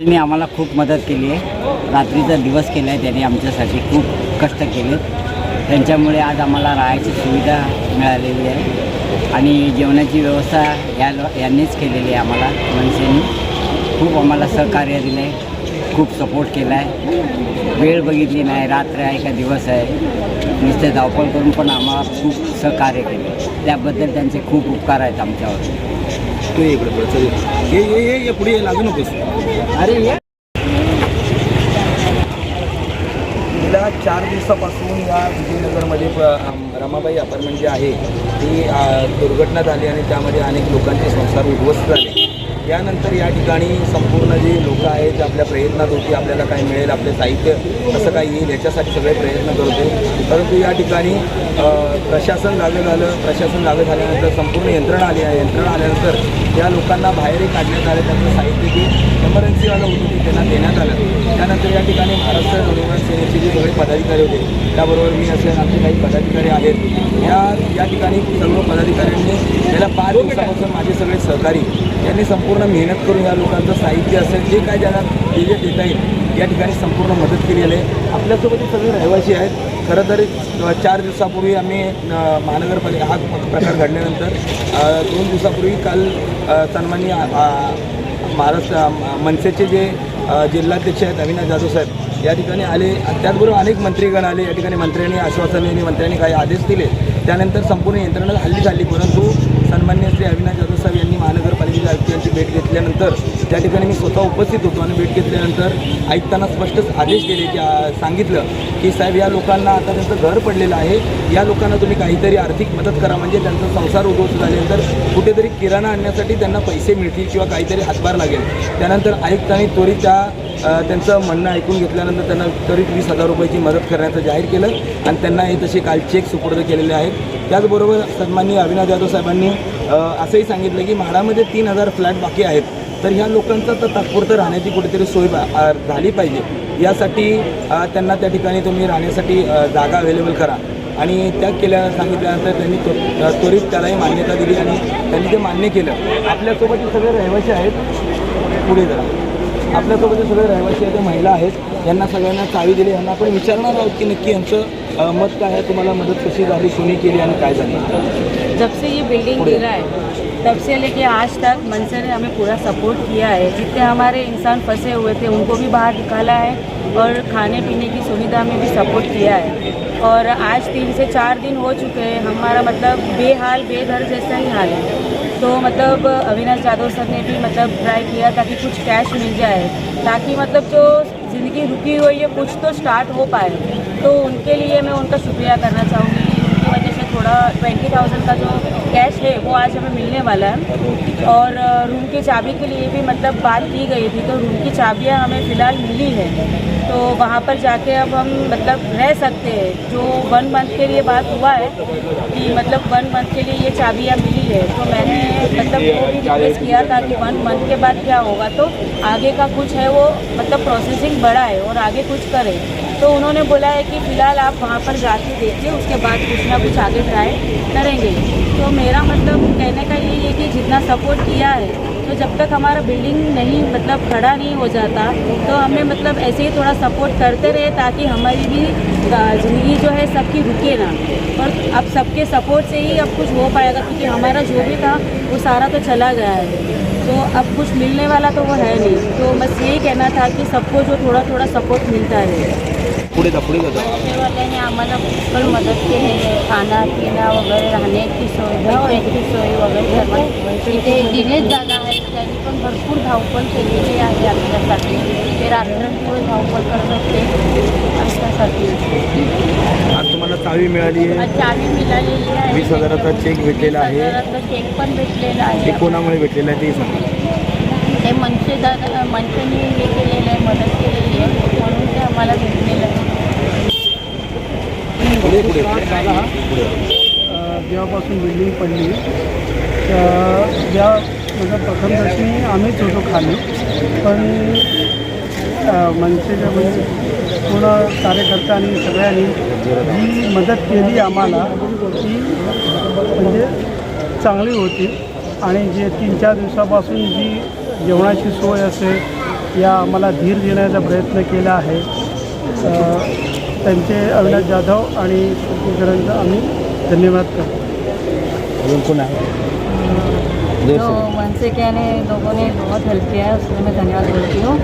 त्यांनी आम्हाला खूप मदत केली आहे. रात्रीचा दिवस केला आहे त्यांनी आमच्यासाठी खूप कष्ट केले. त्यांच्यामुळे आज आम्हाला राहायची सुविधा मिळालेली आहे. आणि जेवणाची व्यवस्था या यांनीच केलेली आहे आम्हाला मनसेनी. खूप आम्हाला सहकार्य दिलं आहे खूप सपोर्ट केला आहे वेळ बघितली नाही रात्र आहे का दिवस आहे. नुसते धावपळ करून पण आम्हाला खूप सहकार्य केले. त्याबद्दल त्यांचे खूप उपकार आहेत आमच्यावर. तू ये इकडे पुढे. चल ये ये ये ये पुढे ये लागू नकोस. अरे ये. गेल्या चार दिवसापासून या विजयनगरमध्ये रमाबाई अपार्टमेंट जे आहे ती दुर्घटना झाली आणि त्यामध्ये अनेक लोकांचे संसार उद्ध्वस्त झाले. यानंतर या ठिकाणी संपूर्ण जे लोक आहेत ते आपल्या प्रयत्नात होती आपल्याला काय मिळेल आपले साहित्य कसं काय येईल याच्यासाठी सगळे प्रयत्न करत. परंतु या ठिकाणी प्रशासन जागं झालं प्रशासन जागं झाल्यानंतर संपूर्ण यंत्रणा आली आहे. यंत्रणा आल्यानंतर या लोकांना बाहेरही काढण्यात आलं त्यांचं साहित्य जे एमर्जन्सीवालं होतं ते त्यांना देण्यात आलं. त्यानंतर या ठिकाणी महाराष्ट्र नवनिर्माण सेनेचे जे सगळे पदाधिकारी होते त्याबरोबर मी असे आमचे काही पदाधिकारी आहेत. या या ठिकाणी सर्व पदाधिकाऱ्यांनी गेल्या पाच दिवसापासून माझे सगळे सहकारी यांनी संपूर्ण मेहनत करून या लोकांचं साहित्य असेल जे काय ज्यांना जे जे देता येईल या ठिकाणी संपूर्ण मदत केलेली आहे. आपल्यासोबत हे सगळे रहिवासी आहेत. खरं तर चार दिवसापूर्वी आम्ही महानगरपालिका हा प्रकार घडल्यानंतर दोन दिवसापूर्वी काल सन्माननीय महाराष्ट्र मनसेचे जे जिल्हाध्यक्ष आहेत अविनाश जाधव साहेब या ठिकाणी आले. त्याचबरोबर अनेक मंत्रीगण आले. या ठिकाणी मंत्र्यांनी आश्वासने आणि मंत्र्यांनी काही आदेश दिले. त्यानंतर संपूर्ण यंत्रणा हल्ली झाली परंतु सन्मान्य श्री अविनाश जाधव साहेब यांनी महानगरपालिकेच्या आयुक्तांची भेट घेतल्यानंतर त्या ठिकाणी मी स्वतः उपस्थित होतो आणि भेट घेतल्यानंतर आयुक्तांना स्पष्टच आदेश दिले की सांगितलं की साहेब या लोकांना आता त्यांचं घर पडलेलं आहे. या लोकांना तुम्ही काहीतरी आर्थिक मदत करा. म्हणजे त्यांचा संसार उद्ध्वस्त झाल्यानंतर कुठेतरी किराणा आणण्यासाठी त्यांना पैसे मिळतील किंवा काहीतरी हातभार लागेल. त्यानंतर आयुक्तांनी त्वरित त्या त्यांचं म्हणणं ऐकून घेतल्यानंतर त्यांना त्वरित वीस हजार रुपयाची मदत करण्याचं जाहीर केलं आणि त्यांना हे तसे काल चेक सुपूर्द केलेले आहेत. त्याचबरोबर सन्माननीय अविनाश जाधव साहेबांनी असंही सांगितलं की म्हाडामध्ये तीन हजार फ्लॅट बाकी आहेत. तर ह्या लोकांचा तर तात्पुरतं राहण्याची कुठेतरी सोय बा- झाली पाहिजे. यासाठी त्यांना त्या ठिकाणी तुम्ही राहण्यासाठी जागा अवेलेबल करा. आणि त्या केल्या सांगितल्यानंतर त्यांनी त्व- त्वरित त्यालाही मान्यता दिली आणि त्यांनी ते मान्य केलं आपल्यासोबत सगळे रहिवासी आहेत. पुढे जरा. आपल्यासोबत जे सगळे रहिवासी आहेत महिला आहेत यांना सगळ्यांना चावी दिली. यांना आपण विचारणार आहोत की नक्की यांचं मत काय आहे तुम्हाला मदत कशी झाली कोणी केली आणि काय झालं? जब से ये बिल्डिंग गिरा है तब से लेके आज तक मनसे ने हमें पूरा सपोर्ट किया है जितने हमारे इंसान फंसे हुए थे उनको भी बाहर निकाला है और खाने पीने की सुविधा में भी सपोर्ट किया है. और आज तीन से चार दिन हो चुके हैं हमारा मतलब बेहाल बेघर जैसा ही हाल है। तो मतलब अविनाश यादव सर ने भी मतलब ट्राई किया ताकि कुछ कैश मिल जाए, ताकि मतलब जो ज़िंदगी रुकी हुई है कुछ तो स्टार्ट हो पाए। तो उनके लिए मैं उनका शुक्रिया करना चाहूँगी। उनकी वजह से थोड़ा ट्वेंटी थाउज़ेंड का जो कैश है, वो आज हमें मिलने वाला है। और रूम की चाबी के लिए भी मतलब बात की गई थी तो रूम की चाबियाँ हमें फ़िलहाल मिली है। तो वहाँ पर जाके अब हम मतलब रह सकते हैं। जो वन मंथ के लिए बात हुआ है कि मतलब वन मंथ के लिए ये चाबियाँ मिली है तो मैंने रिक्वेस्ट किया था कि वन मंथ के बाद क्या होगा? तो आगे का कुछ है वो मतलब प्रोसेसिंग बढ़ाए और आगे कुछ करें। तो उन्होंने बोला है कि फ़िलहाल आप वहाँ पर जाके देखिए उसके बाद कुछ ना कुछ आगे ट्राई करेंगे। तो मेरा मतलब कहने का यही है कि जितना सपोर्ट किया है तो जब तक हमारा बिल्डिंग नहीं मतलब खड़ा नहीं हो जाता तो हमें मतलब ऐसे ही थोड़ा सपोर्ट करते रहे ताकि हमारी भी ज़िंदगी जो है सबकी रुके ना। और अब सबके सपोर्ट से ही अब कुछ हो पाएगा, क्योंकि हमारा जो भी था, वो सारा तो चला गया है। तो अब कुछ मिलने वाला तो वो है नहीं। तो बस यही कहना था कि सबको जो थोड़ा थोड़ा सपोर्ट मिलता रहे। पुढे जा पुढे जा आम्हाला पुष्कळ मदत केलेली आहे खाना पिना वगैरे राहण्याची सोय भेटण्याची सोय वगैरे सर्व इथे दिनेश दादा आहेत त्यांनी पण भरपूर धावपळ केलेली आहे आमच्यासाठी. ते रात्रंदिवस धावपळ करत होते आमच्यासाठी. आज तुम्हाला चावी मिळाली आहे. चावी मिळालेली आहे. वीस हजाराचा चेक भेटलेला आहे. हजाराचा चेक पण भेटलेला ते आहे कोणामुळे भेटलेलं आहे ते सांगा. ते मनसे दादा मनसेने हे केलेलं आहे मदत केलेली आहे. म्हणून ते आम्हाला भेटलेलं आहे. पुढे अ, जेव्हापासून बिल्डिंग पडली तर ज्या म्हणजे प्रथमदर्शनी आम्हीच होतो खाली. पण अ, मनसेच्या म्हणजे पूर्ण कार्यकर्त्यांनी सगळ्यांनी जी मदत केली आम्हाला ती म्हणजे चांगली होती. आणि जे तीन चार दिवसापासून जी जेवणाची सोय असेल या आम्हाला धीर देण्याचा प्रयत्न केला आहे. त्यांचे अविनाश जाधव आणि आम्ही धन्यवाद करतो. अजून कोण आहे? जो मनसे के ने लोगों ने बहुत हेल्प किया है उसमें मैं धन्यवाद बोलती हूँ।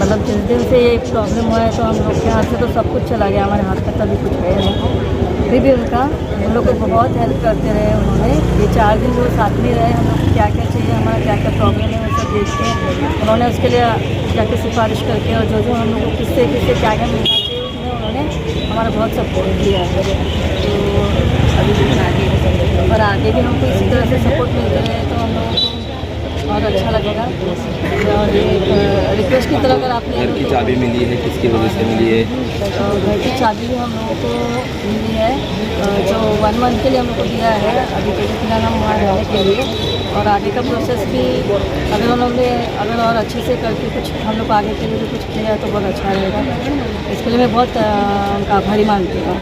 मतलब जिस दिन से ये प्रॉब्लम हुआ है तो हम लोग के हाथ से तो सब कुछ चला गया हमारे हाथ तक कभी कुछ है नहीं। फिर भी उनका हम लोग को बहुत हेल्प करते रहे उन्होंने। ये चार दिन जो साथ में रहे हम लोग को क्या क्या चाहिए हमारा क्या क्या प्रॉब्लम है वो सब देख के उन्होंने उसके लिए क्या क्या सिफारिश करके और जो जो हम लोग को किससे किससे क्या क्या मिलना चाहिए उन्होंने हमारा बहुत सपोर्ट किया है। तो अभी भी आगे और आगे भी हमको इसी तरह से सपोर्ट मिलता है तो हम लोग बहुत अच्छा लगेगा। और ये रिक्वेस्ट की तरह अगर आपने घर की चाबी मिली है किसकी वजह से मिली है? तो घर की चाबी हम लोगों को मिली है। जो वन मंथ के लिए हम लोग को दिया है अभी तो फिलहाल हम वहाँ रहने के लिए। और आगे का प्रोसेस भी अगर उन्होंने अगर और अच्छे से करके कुछ हम लोग आगे के लिए भी कुछ किया तो बहुत अच्छा रहेगा। इसके लिए मैं बहुत उनका आभारी मानती हूँ।